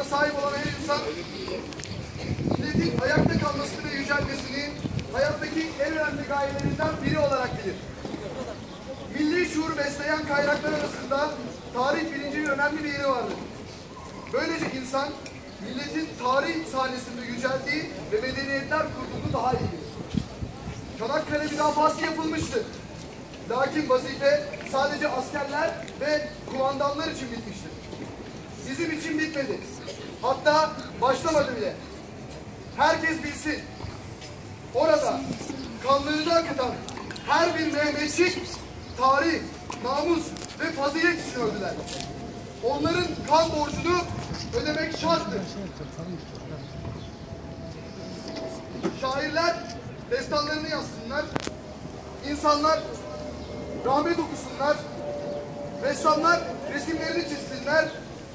hakkına sahip olan her insan milletin ayakta kalmasını ve yücelmesini hayattaki en önemli gayelerinden biri olarak bilir. Milli şuur besleyen kaynaklar arasında tarih bilincinin önemli bir yeri vardır. Böylece insan milletin tarih sahnesinde yüceldiği ve medeniyetler kurduğunu daha iyi bilir. Çanakkale müdafası yapılmıştı. Lakin vazife sadece askerler ve kumandanlar için bitmiştir. Bizim için bitmedi. Hatta başlamadı bile. Herkes bilsin. Orada kanlarını akıtan her bir Mehmetçik tarih, namus ve fazilet için öldüler. Onların kan borcunu ödemek şarttır. Şairler destanlarını yazsınlar. İnsanlar rahmet okusunlar. Ressamlar resimlerini çizsinler.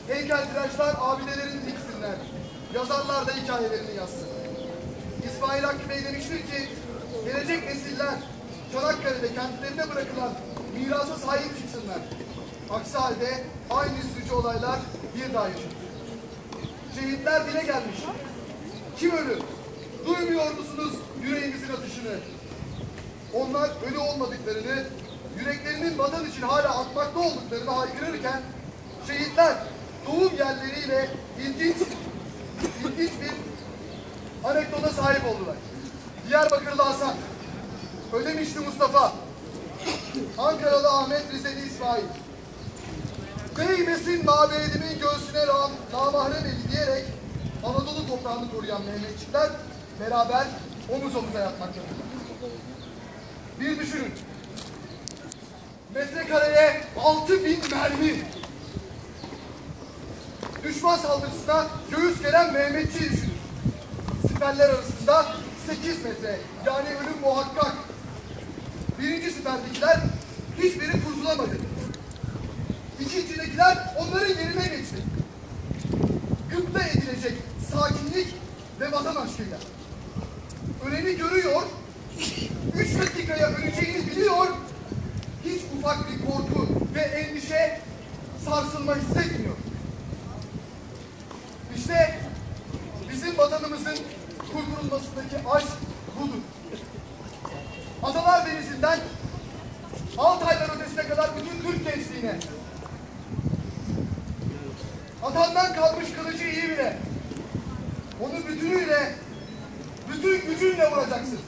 Heykeltıraşlar abidelerini diksinler. Yazarlar da hikayelerini yazsın. İsmail Hakkı Bey demiştir ki, gelecek nesiller Çanakkale'de kendilerine bırakılan mirasa sahip çıksınlar. Aksi halde aynı üzücü olaylar bir daha yaşanır. Şehitler dile gelmiş. Kim ölü? Duymuyor musunuz yüreğimizin atışını? Onlar ölü olmadıklarını, yüreklerinin vatan için hala atmakta olduklarını haykırırken şehitler doğum yerleriyle ilginç, ilginç bir anekdota sahip oldular. Diyarbakırlı Hasan, Ödemişli Mustafa, Ankaralı Ahmet Rizeli İsmail. Değmesin mabedimin göğsüne ram, namahrem eli diyerek Anadolu toprağını koruyan Mehmetçikler beraber omuz omuza yatmaktadırlar. Bir düşünün. Metrekareye altı bin mermi. Düşman saldırısına göğüs gelen Mehmetçi düşünün. Siperler arasında 8 metre. Yani ölüm muhakkak. Birinci siperdekiler hiçbiri kurtulamadı. İkincidekiler onların yerine geçti. Gıpta edilecek sakinlik ve vatan aşkıyla. Öleni görüyor, üç dakikaya öleceğini biliyor, hiç ufak bir korku ve endişe sarsılma hissetmiyor. İşte bizim vatanımızın kurtulmasındaki aşk budur. Adalar Denizi'nden Altaylar ötesine kadar bütün Türk gençliğine atandan kalmış kılıcı iyi bile onu bütünüyle bütün gücünle vuracaksın.